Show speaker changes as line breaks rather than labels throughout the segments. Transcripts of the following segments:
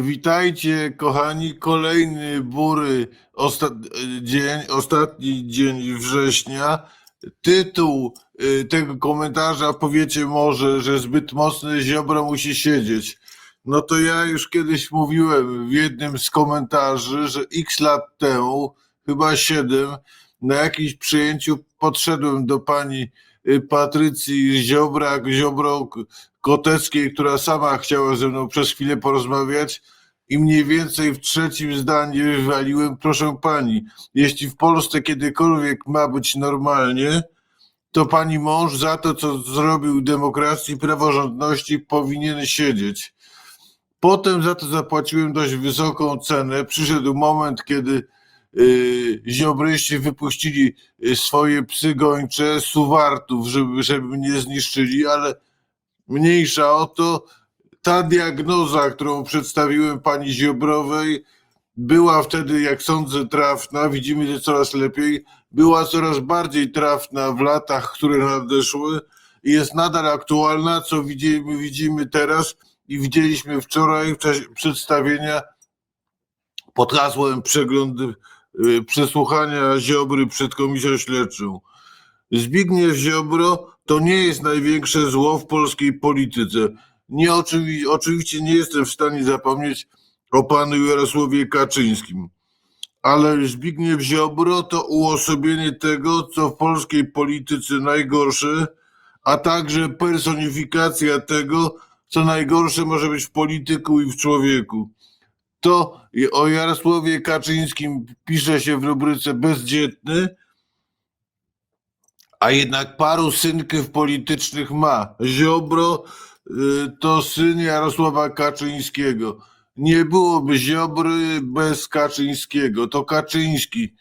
Witajcie, kochani. Kolejny bury osta- e, dzień, ostatni dzień września. Tytuł e, tego komentarza powiecie może, że zbyt mocny Ziobro musi siedzieć. No to ja już kiedyś mówiłem w jednym z komentarzy, że x lat temu, chyba siedem, na jakimś przyjęciu podszedłem do pani y, Patrycji Ziobrak, Ziobro Koteckiej, która sama chciała ze mną przez chwilę porozmawiać i mniej więcej w trzecim zdaniu wywaliłem, proszę pani, jeśli w Polsce kiedykolwiek ma być normalnie, to pani mąż za to, co zrobił demokracji, praworządności, powinien siedzieć. Potem za to zapłaciłem dość wysoką cenę. Przyszedł moment, kiedy yy, ziobryści wypuścili y, swoje psy gończe, suwartów, żeby, żeby mnie zniszczyli, ale mniejsza o to, ta diagnoza, którą przedstawiłem pani Ziobrowej, była wtedy, jak sądzę, trafna. Widzimy to coraz lepiej. Była coraz bardziej trafna w latach, które nadeszły i jest nadal aktualna, co widzimy, widzimy teraz i widzieliśmy wczoraj w czasie przedstawienia pod hasłem przegląd y, przesłuchania Ziobry przed komisją śledczą. Zbigniew Ziobro to nie jest największe zło w polskiej polityce. Nie, oczywi, oczywiście nie jestem w stanie zapomnieć o panu Jarosławie Kaczyńskim, ale Zbigniew Ziobro to uosobienie tego, co w polskiej polityce najgorsze, a także personifikacja tego, co najgorsze może być w polityku i w człowieku. To o Jarosławie Kaczyńskim pisze się w rubryce bezdzietny, a jednak paru synków politycznych ma. Ziobro y, to syn Jarosława Kaczyńskiego. Nie byłoby Ziobry bez Kaczyńskiego. To Kaczyński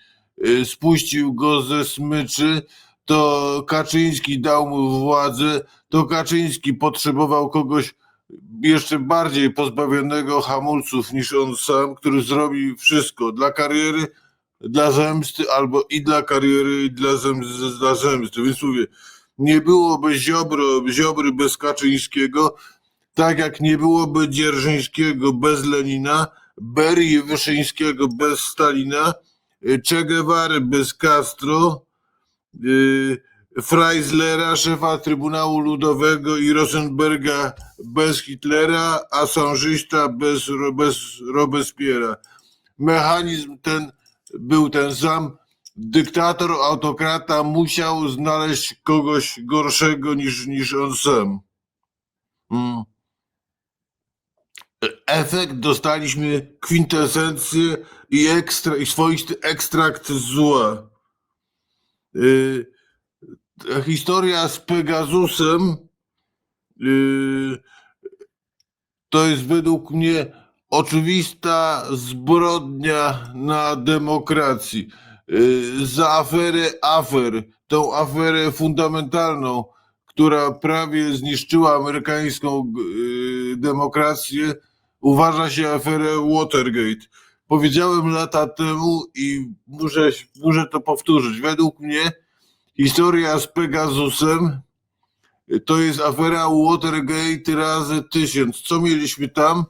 y, spuścił go ze smyczy, to Kaczyński dał mu władzę, to Kaczyński potrzebował kogoś jeszcze bardziej pozbawionego hamulców niż on sam, który zrobi wszystko dla kariery, dla zemsty, albo i dla kariery, i dla, zem, dla zemsty. Więc mówię, nie byłoby Ziobro, Ziobry bez Kaczyńskiego, tak jak nie byłoby Dzierżyńskiego bez Lenina, Berii Wyszyńskiego bez Stalina, Che Guevary bez Castro, yy, Freislera, szefa Trybunału Ludowego i Rosenberga bez Hitlera, a sążysta bez, bez Robespiera. Mechanizm ten był ten sam. Dyktator, autokrata musiał znaleźć kogoś gorszego niż, niż on sam. Mm. Efekt dostaliśmy kwintesencję i, ekstra, i swoisty ekstrakt zła. Yy, historia z Pegasusem yy, to jest według mnie oczywista zbrodnia na demokracji. Yy, za aferę afer, tą aferę fundamentalną, która prawie zniszczyła amerykańską yy, demokrację, uważa się aferę Watergate. Powiedziałem lata temu i muszę, muszę to powtórzyć. Według mnie historia z Pegasusem to jest afera Watergate razy tysiąc. Co mieliśmy tam?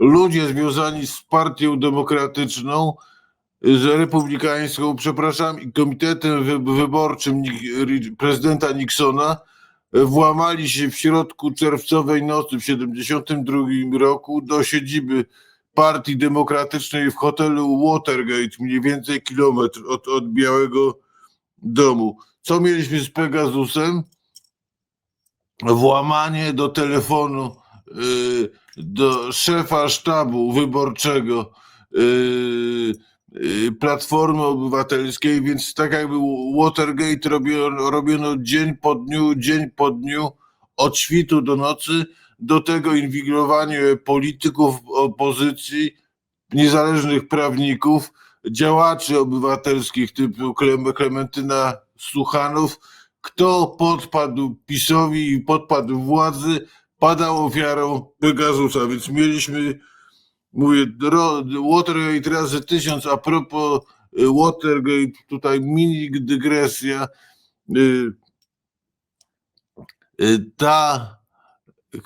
Ludzie związani z partią demokratyczną, z republikańską, przepraszam, i komitetem wy- wyborczym prezydenta Nixona włamali się w środku czerwcowej nocy w 72 roku do siedziby Partii Demokratycznej w hotelu Watergate, mniej więcej kilometr od, od Białego Domu. Co mieliśmy z Pegasusem? Włamanie do telefonu y, do szefa sztabu wyborczego y, y, Platformy Obywatelskiej, więc tak jakby Watergate robiono, robiono dzień po dniu, dzień po dniu, od świtu do nocy, do tego inwigilowanie polityków opozycji, niezależnych prawników, działaczy obywatelskich typu Klem- Klementyna Suchanów, kto podpadł PiSowi i podpadł władzy, padał ofiarą Pegasusa, więc mieliśmy, mówię, Watergate razy tysiąc, a propos y, Watergate, tutaj mini dygresja, y, y, ta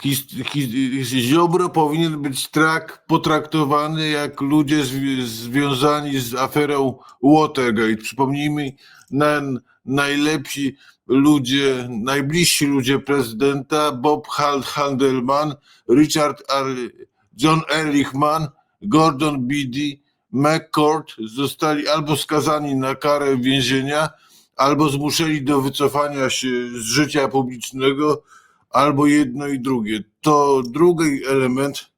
his, his, Ziobro powinien być tak potraktowany jak ludzie zwi- związani z aferą Watergate. Przypomnijmy, na, najlepsi ludzie, najbliżsi ludzie prezydenta, Bob Handelman, Richard R. John Ehrlichman, Gordon Biddy, McCord zostali albo skazani na karę więzienia, albo zmuszeni do wycofania się z życia publicznego, albo jedno i drugie. To drugi element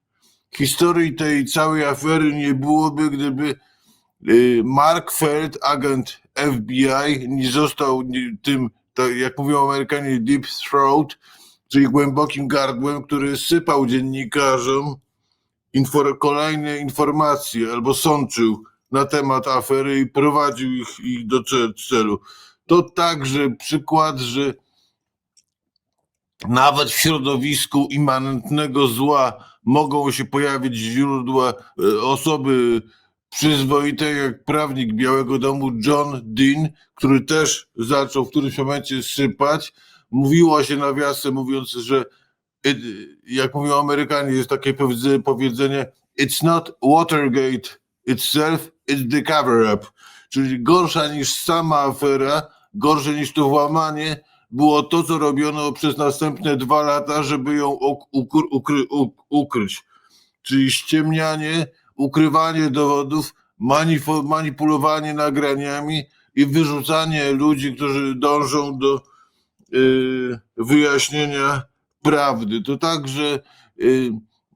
historii tej całej afery nie byłoby, gdyby y, Mark Feld, agent FBI, nie został tym, tak jak mówią Amerykanie, deep throat, czyli głębokim gardłem, który sypał dziennikarzom infor- kolejne informacje albo sączył na temat afery i prowadził ich, ich do ce- celu. To także przykład, że nawet w środowisku immanentnego zła mogą się pojawić źródła e, osoby przyzwoite, jak prawnik Białego Domu John Dean, który też zaczął w którymś momencie sypać. Mówiło się nawiasem mówiąc, że it, jak mówią Amerykanie, jest takie powiedz- powiedzenie it's not Watergate itself, it's the cover-up. Czyli gorsza niż sama afera, gorsze niż to włamanie, było to, co robiono przez następne dwa lata, żeby ją uk- ukry, ukry, uk- ukryć. Czyli ściemnianie, ukrywanie dowodów, manipulowanie nagraniami i wyrzucanie ludzi, którzy dążą do y, wyjaśnienia prawdy. To także y,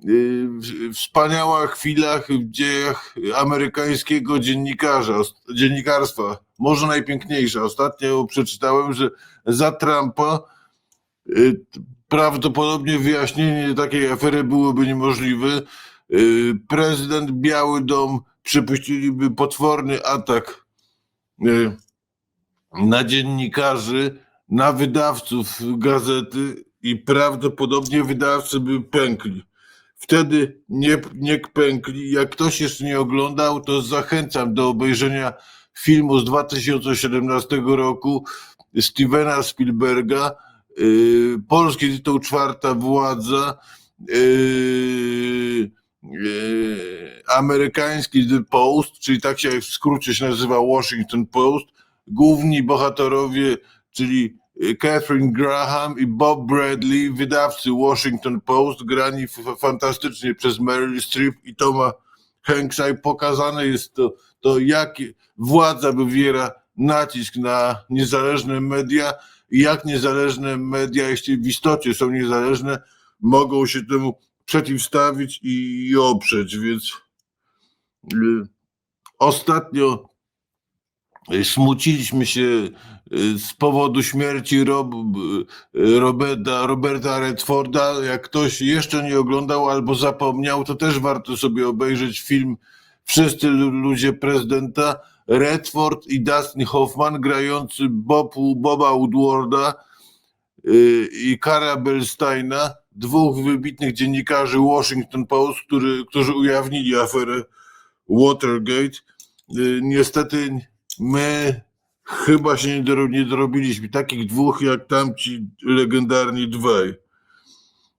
y, wspaniała chwila w dziejach amerykańskiego dziennikarza, dziennikarstwa, może najpiękniejsza. Ostatnio przeczytałem, że za Trumpa y, prawdopodobnie wyjaśnienie takiej afery byłoby niemożliwe. Y, Prezydent, Biały Dom przypuściliby potworny atak y, na dziennikarzy, na wydawców gazety i prawdopodobnie wydawcy by pękli. Wtedy nie, nie pękli. Jak ktoś jeszcze nie oglądał, to zachęcam do obejrzenia filmu z 2017 roku Stevena Spielberga. Yy, polski tytuł Czwarta Władza. Yy, amerykański The Post, czyli tak się w skrócie się nazywa Washington Post. Główni bohaterowie, czyli y, Catherine Graham i Bob Bradley, wydawcy Washington Post, grani fantastycznie przez Meryl Streep i Toma Hanksa i pokazane jest to, to jak władza wywiera nacisk na niezależne media i jak niezależne media, jeśli w istocie są niezależne, mogą się temu przeciwstawić i, oprzeć, więc y, ostatnio y, smuciliśmy się y, z powodu śmierci Rob, Roberta, Roberta Redforda. Jak ktoś jeszcze nie oglądał albo zapomniał, to też warto sobie obejrzeć film Wszyscy lu- ludzie prezydenta. Redford i Dustin Hoffman grający Bob, Boba Woodwarda i Kara Belsteina, dwóch wybitnych dziennikarzy Washington Post, który, którzy ujawnili aferę Watergate. Y, Niestety my chyba się nie, doro, nie dorobiliśmy takich dwóch jak tamci legendarni dwaj.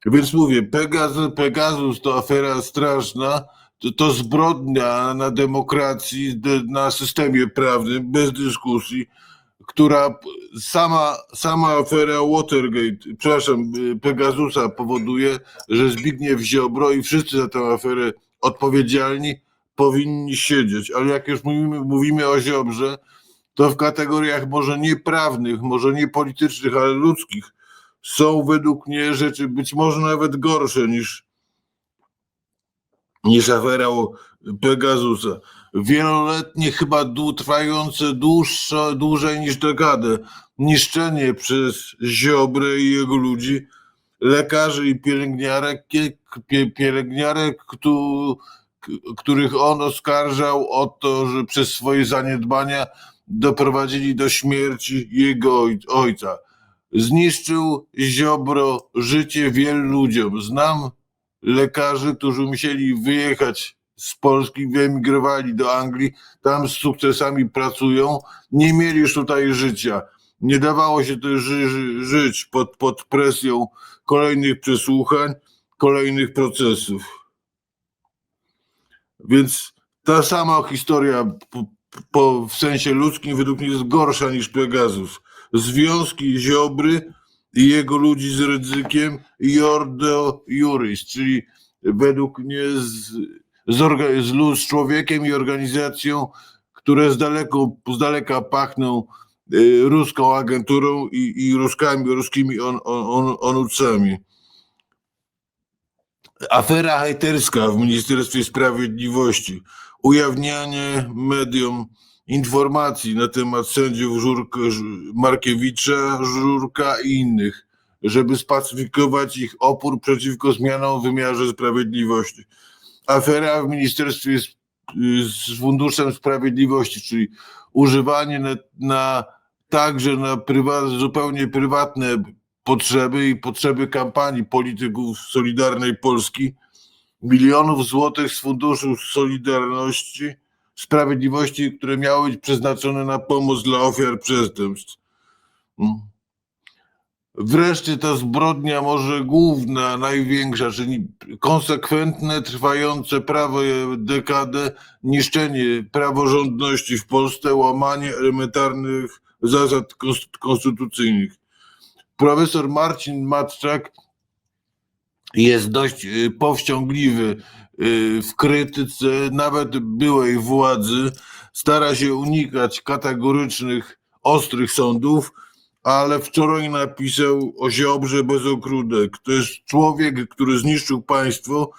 Więc mówię, Pegasus, Pegasus to afera straszna, to, to zbrodnia na demokracji, de- na systemie prawnym, bez dyskusji, która sama, sama afera Watergate, przepraszam, Pegasusa powoduje, że Zbigniew Ziobro i wszyscy za tę aferę odpowiedzialni powinni siedzieć. Ale jak już mówimy, mówimy o Ziobrze, to w kategoriach może nie prawnych, może nie politycznych, ale ludzkich są według mnie rzeczy być może nawet gorsze niż, niż afera Pegasusa. Wieloletnie, chyba trwające dłuższe, dłużej niż dekadę, niszczenie przez Ziobrę i jego ludzi, lekarzy i pielęgniarek, pielęgniarek, których on oskarżał o to, że przez swoje zaniedbania doprowadzili do śmierci jego oj- ojca. Zniszczył Ziobro życie wielu ludziom. Znam lekarzy, którzy musieli wyjechać z Polski, wyemigrowali do Anglii, tam z sukcesami pracują, nie mieli już tutaj życia. Nie dawało się też ży, ży, żyć pod, pod presją kolejnych przesłuchań, kolejnych procesów. Więc ta sama historia po, po, w sensie ludzkim według mnie jest gorsza niż Pegasus. Związki Ziobry i jego ludzi z ryzykiem i Ordo Juris, czyli według mnie z, z, z, z człowiekiem i organizacją, które z, daleko, z daleka pachną y, ruską agenturą i, i ruskami, ruskimi on, on, on, onucami. Afera hejterska w Ministerstwie Sprawiedliwości. Ujawnianie mediom informacji na temat sędziów Żurka, Markiewicza, Żurka i innych, żeby spacyfikować ich opór przeciwko zmianom w wymiarze sprawiedliwości. Afera w Ministerstwie z, z Funduszem Sprawiedliwości, czyli używanie na, na także na zupełnie prywatne potrzeby i potrzeby kampanii polityków Solidarnej Polski milionów złotych z Funduszu Solidarności, Sprawiedliwości, które miały być przeznaczone na pomoc dla ofiar przestępstw. Mm. Wreszcie ta zbrodnia może główna, największa, czyli konsekwentne, trwające prawo dekadę, niszczenie praworządności w Polsce, łamanie elementarnych zasad konst- konstytucyjnych. Profesor Marcin Matczak jest dość y, powściągliwy y, w krytyce nawet byłej władzy, stara się unikać kategorycznych, ostrych sądów, ale wczoraj napisał o Ziobrze bez ogródek. To jest człowiek, który zniszczył państwo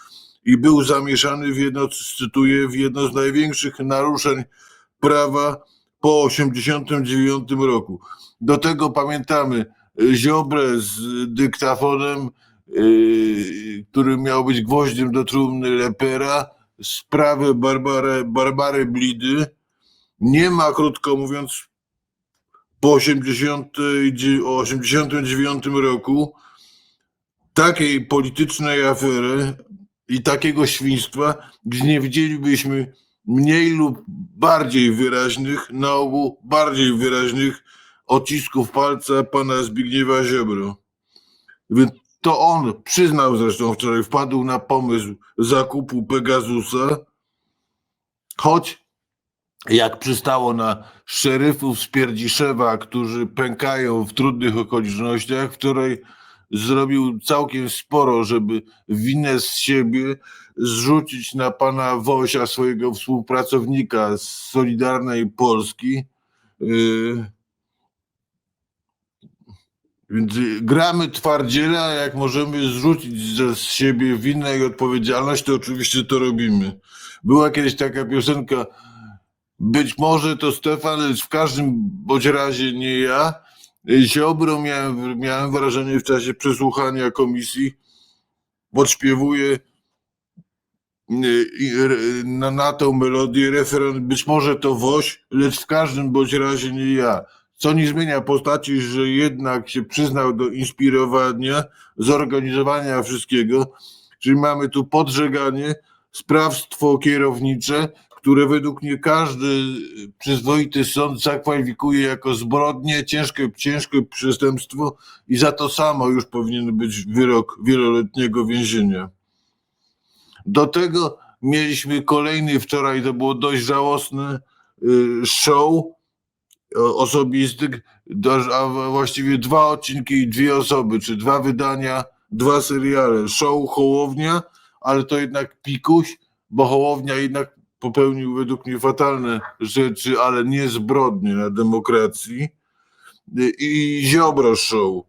i był zamieszany w jedno, cytuję, w jedno z największych naruszeń prawa po 89 roku. Do tego pamiętamy y, Ziobrę z dyktafonem, yy, który miał być gwoździem do trumny Lepera, sprawę Barbary, Barbary Blidy. Nie ma, krótko mówiąc, po 80, o 89 roku takiej politycznej afery i takiego świństwa, gdzie nie widzielibyśmy mniej lub bardziej wyraźnych, na ogół bardziej wyraźnych odcisków palca pana Zbigniewa Ziobro. To on przyznał zresztą wczoraj, wpadł na pomysł zakupu Pegasusa, choć jak przystało na szeryfów z Pierdziszewa, którzy pękają w trudnych okolicznościach, wczoraj zrobił całkiem sporo, żeby winę z siebie zrzucić na pana Wosia, swojego współpracownika z Solidarnej Polski. Yy, Więc gramy twardziela, a jak możemy zrzucić z siebie winę i odpowiedzialność, to oczywiście to robimy. Była kiedyś taka piosenka, być może to Stefan, lecz w każdym bądź razie nie ja. Ziobro miałem, miałem wrażenie w czasie przesłuchania komisji, podśpiewuje y, na, na tą melodię referent, być może to Woś, lecz w każdym bądź razie nie ja. Co nie zmienia postaci, że jednak się przyznał do inspirowania, zorganizowania wszystkiego, czyli mamy tu podżeganie, sprawstwo kierownicze, które według mnie każdy przyzwoity sąd zakwalifikuje jako zbrodnię, ciężkie, ciężkie przestępstwo i za to samo już powinien być wyrok wieloletniego więzienia. Do tego mieliśmy kolejny wczoraj, to było dość żałosne, y, show o- osobistych, do- a właściwie dwa odcinki i dwie osoby, czy dwa wydania, dwa seriale. Show Hołownia, ale to jednak pikuś, bo Hołownia jednak popełnił według mnie fatalne rzeczy, ale nie zbrodnie na demokracji. I Ziobro Show.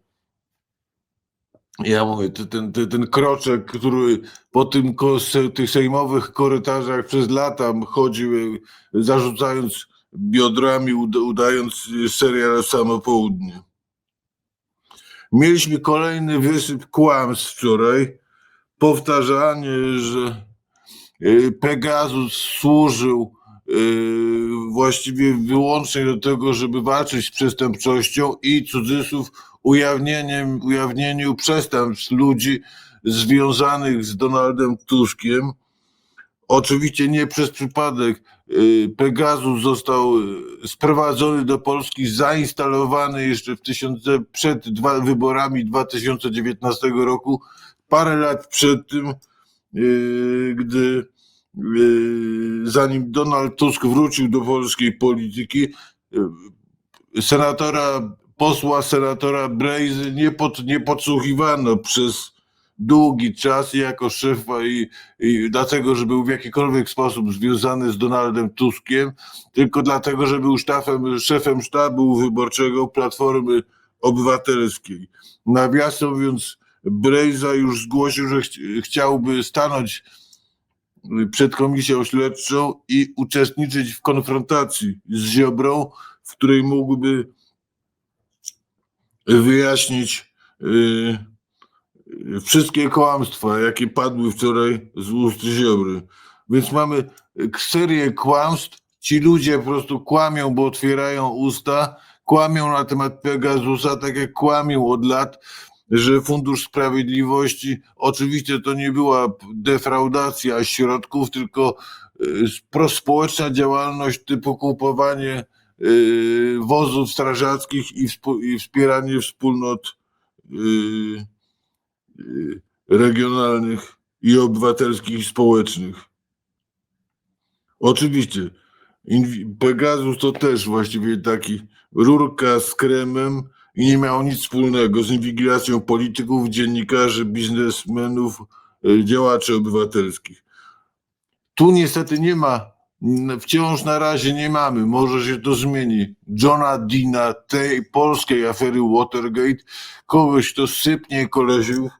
Ja mówię, ten, ten, ten kroczek, który po tym, tych sejmowych korytarzach przez lata chodził, y, zarzucając biodrami, uda- udając serial Samo Południe. Mieliśmy kolejny wysyp kłamstw wczoraj. Powtarzanie, że Pegasus służył y, właściwie wyłącznie do tego, żeby walczyć z przestępczością i cudzysłów ujawnieniem, ujawnieniu przestępstw ludzi związanych z Donaldem Tuskiem. Oczywiście nie przez przypadek y, Pegasus został sprowadzony do Polski, zainstalowany jeszcze w tysiące, przed dwa, wyborami 2019 roku, parę lat przed tym, gdy zanim Donald Tusk wrócił do polskiej polityki, senatora, posła senatora Brejzy nie, pod, nie podsłuchiwano przez długi czas jako szefa i, i dlatego, że był w jakikolwiek sposób związany z Donaldem Tuskiem, tylko dlatego, że był sztafem, szefem sztabu wyborczego Platformy Obywatelskiej. Nawiasem mówiąc, Brejza już zgłosił, że ch chciałby stanąć przed komisją śledczą i uczestniczyć w konfrontacji z Ziobrą, w której mógłby wyjaśnić yy, wszystkie kłamstwa, jakie padły wczoraj z ust Ziobry. Więc mamy serię kłamstw. Ci ludzie po prostu kłamią, bo otwierają usta, kłamią na temat Pegasusa, tak jak kłamią od lat, że Fundusz Sprawiedliwości, oczywiście to nie była defraudacja środków, tylko y, prospołeczna działalność typu kupowanie y, wozów strażackich i wspieranie wspólnot y, regionalnych i obywatelskich i społecznych. Oczywiście, Pegasus to też właściwie taki rurka z kremem i nie miał nic wspólnego z inwigilacją polityków, dziennikarzy, biznesmenów, y, działaczy obywatelskich. Tu niestety nie ma, wciąż na razie nie mamy, może się to zmieni, Johna Dina, tej polskiej afery Watergate, kogoś, kto sypnie kolesiów,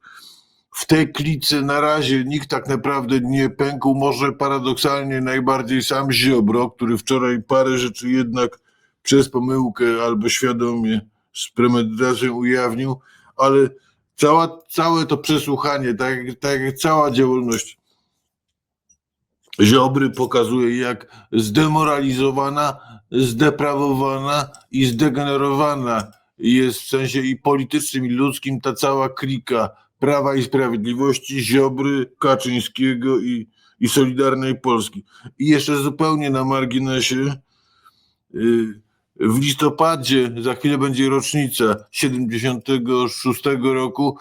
w tej klice na razie nikt tak naprawdę nie pękł. Może paradoksalnie najbardziej sam Ziobro, który wczoraj parę rzeczy jednak przez pomyłkę albo świadomie z premedytacją ujawnił, ale cała, całe to przesłuchanie, tak, tak jak cała działalność Ziobry pokazuje, jak zdemoralizowana, zdeprawowana i zdegenerowana jest w sensie i politycznym, i ludzkim ta cała klika Prawa i Sprawiedliwości, Ziobry, Kaczyńskiego i, i Solidarnej Polski. I jeszcze zupełnie na marginesie, y, w listopadzie, za chwilę będzie rocznica 76 roku,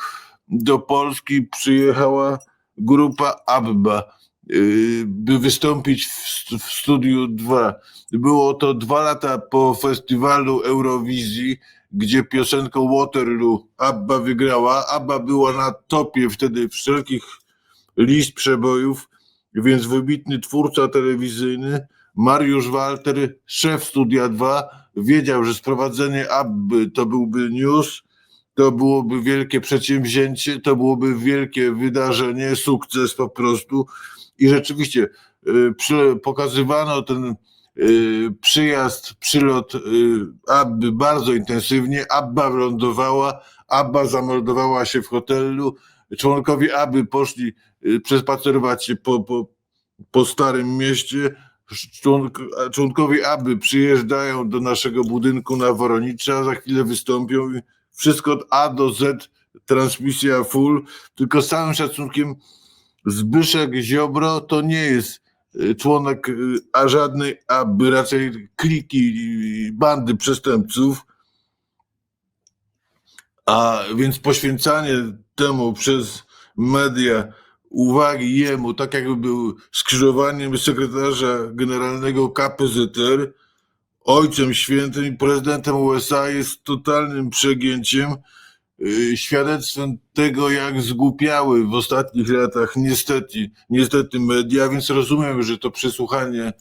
do Polski przyjechała grupa ABBA, y, by wystąpić w, Studiu 2. Było to dwa lata po festiwalu Eurowizji, gdzie piosenką Waterloo Abba wygrała. Abba była na topie wtedy wszelkich list przebojów, więc wybitny twórca telewizyjny Mariusz Walter, szef Studia 2, wiedział, że sprowadzenie Abby to byłby news, to byłoby wielkie przedsięwzięcie, to byłoby wielkie wydarzenie, sukces po prostu. I rzeczywiście y, pokazywano ten Y, przyjazd, przylot y, Abby bardzo intensywnie. Abba wylądowała, Abba zameldowała się w hotelu. Członkowie Abby poszli przespacerować się po, po, po Starym Mieście. Członk, członkowie Abby przyjeżdżają do naszego budynku na Woronicza, za chwilę wystąpią i wszystko od A do Z, transmisja full, tylko z całym szacunkiem Zbyszek Ziobro to nie jest Y, członek, y, a żadnej, aby raczej kliki, bandy przestępców. A więc poświęcanie temu przez media uwagi jemu, tak jakby był skrzyżowaniem sekretarza generalnego KPZR, ojcem świętym i prezydentem USA jest totalnym przegięciem Y, świadectwem tego, jak zgłupiały w ostatnich latach niestety, niestety media, więc rozumiem, że to przesłuchanie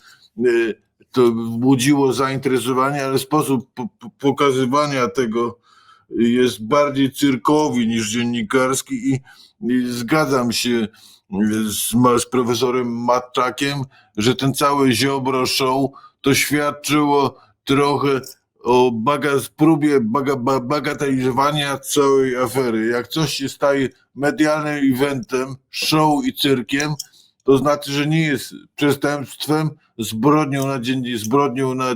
y, to budziło zainteresowanie, ale sposób pokazywania tego jest bardziej cyrkowy niż dziennikarski i zgadzam się z, z profesorem Matczakiem, że ten cały Ziobro show to świadczyło trochę o baga, próbie baga, bagatelizowania całej afery. Jak coś się staje medialnym eventem, show i cyrkiem, to znaczy, że nie jest przestępstwem, zbrodnią na, dzien, zbrodnią na,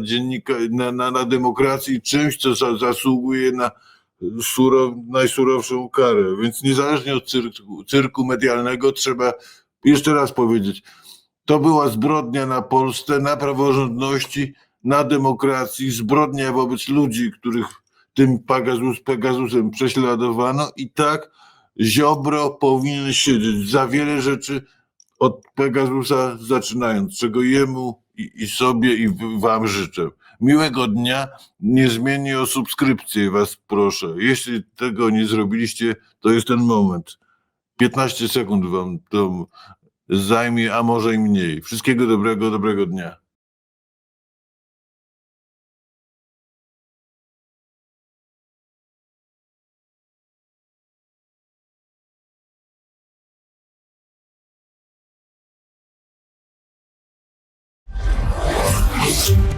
na, na, na czymś, co za, zasługuje na surow, najsurowszą karę. Więc niezależnie od cyrku, cyrku medialnego trzeba jeszcze raz powiedzieć, To była zbrodnia na Polsce, na praworządności, na demokracji, zbrodnia wobec ludzi, których tym Pegasus, Pegasusem prześladowano i tak Ziobro powinien siedzieć za wiele rzeczy od Pegasusa zaczynając, czego jemu i, i sobie i wam życzę. Miłego dnia, niezmiennie o subskrypcję Was proszę. Jeśli tego nie zrobiliście, to jest ten moment. 15 sekund Wam to zajmie, a może i mniej. Wszystkiego dobrego, dobrego dnia. you